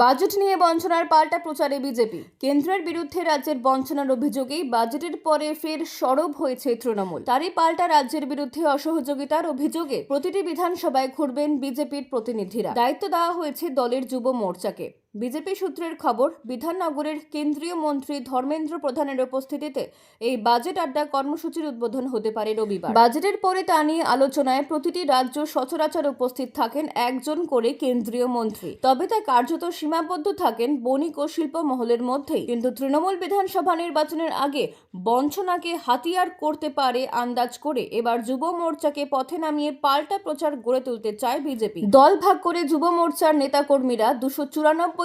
Budget নিয়ে বঞ্চনার পাল্টা প্রচারে বিজেপি। কেন্দ্রের বিরুদ্ধে রাজ্যের বঞ্চনার অভিযোগেই বাজেটের পরে ফের সরব হয়েছে তৃণমূল। তারই পাল্টা রাজ্যের বিরুদ্ধে অসহযোগিতার অভিযোগে প্রতিটি বিধানসভায় ঘুরবেন বিজেপির প্রতিনিধিরা। দায়িত্ব দেওয়া হয়েছে দলের যুব মোর্চাকে। বিজেপি সূত্রের খবর, বিধাননগরের কেন্দ্রীয় মন্ত্রী ধর্মেন্দ্র প্রধানের উপস্থিতিতে এই বাজেট আড্ডা কর্মসূচির উদ্বোধন হতে পারে রবিবার। বাজেটের পরে তা নিয়ে আলোচনায় প্রতিটি রাজ্য সচরাচর উপস্থিত থাকেন একজন করে কেন্দ্রীয় মন্ত্রী। তবে তা কার্যত সীমাবদ্ধ থাকেন বণিক ও শিল্প মহলের মধ্যেই। কিন্তু তৃণমূল বিধানসভা নির্বাচনের আগে বঞ্চনাকে হাতিয়ার করতে পারে আন্দাজ করে এবার যুব মোর্চাকে পথে নামিয়ে পাল্টা প্রচার গড়ে তুলতে চায় বিজেপি। দল ভাগ করে যুব মোর্চার নেতাকর্মীরা দুশো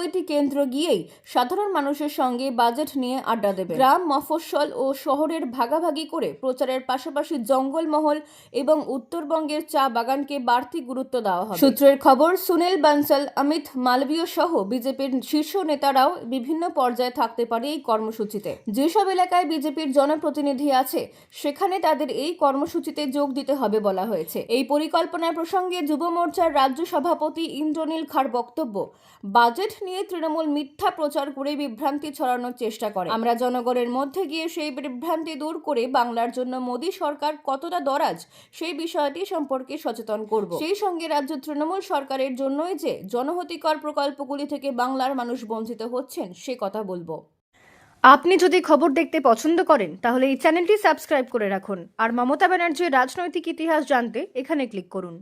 চুরানব্বইটি কেন্দ্র গিয়েই সাধারণ মানুষের সঙ্গে বাজেট নিয়ে আড্ডা দেবে গ্রাম, মফস্বল ও শহরের ভাগাভাগি করে প্রচারের পাশাপাশি জঙ্গলমহল এবং উত্তরবঙ্গের চা বাগানকে বাড়তি গুরুত্ব দেওয়া হবে। সূত্রের খবর, সুনীল বানসাল অমিত মালবীয় সহ বিজেপির শীর্ষ নেতারাও বিভিন্ন পর্যায়ে থাকতে পারে এই কর্মসূচিতে। যেসব এলাকায় বিজেপির জনপ্রতিনিধি আছে, সেখানে তাদের এই কর্মসূচিতে যোগ দিতে হবে বলা হয়েছে। এই পরিকল্পনার প্রসঙ্গে যুব মোর্চার রাজ্য সভাপতি ইন্দ্রনীল খার বক্তব্য, বাজেট নিয়ে তৃণমূল মিথ্যা প্রচার করে বিভ্রান্তি ছড়ানোর চেষ্টা করে। আমরা জনগণের মধ্যে গিয়ে সেই বিভ্রান্তি দূর করে বাংলার জন্য মোদী সরকার কতটা দরাজ, সেই বিষয়টি সম্পর্কে সচেতন করব। সেই সঙ্গে রাজ্য তৃণমূল সরকারের জন্যই যে জনহতিকর প্রকল্পগুলি থেকে বাংলার মানুষ বঞ্চিত হচ্ছেন, সে কথা বলব। আপনি যদি খবর দেখতে পছন্দ করেন, তাহলে এই চ্যানেলটি সাবস্ক্রাইব করে রাখুন। আর মমতা ব্যানার্জির রাজনৈতিক ইতিহাস জানতে এখানে ক্লিক করুন।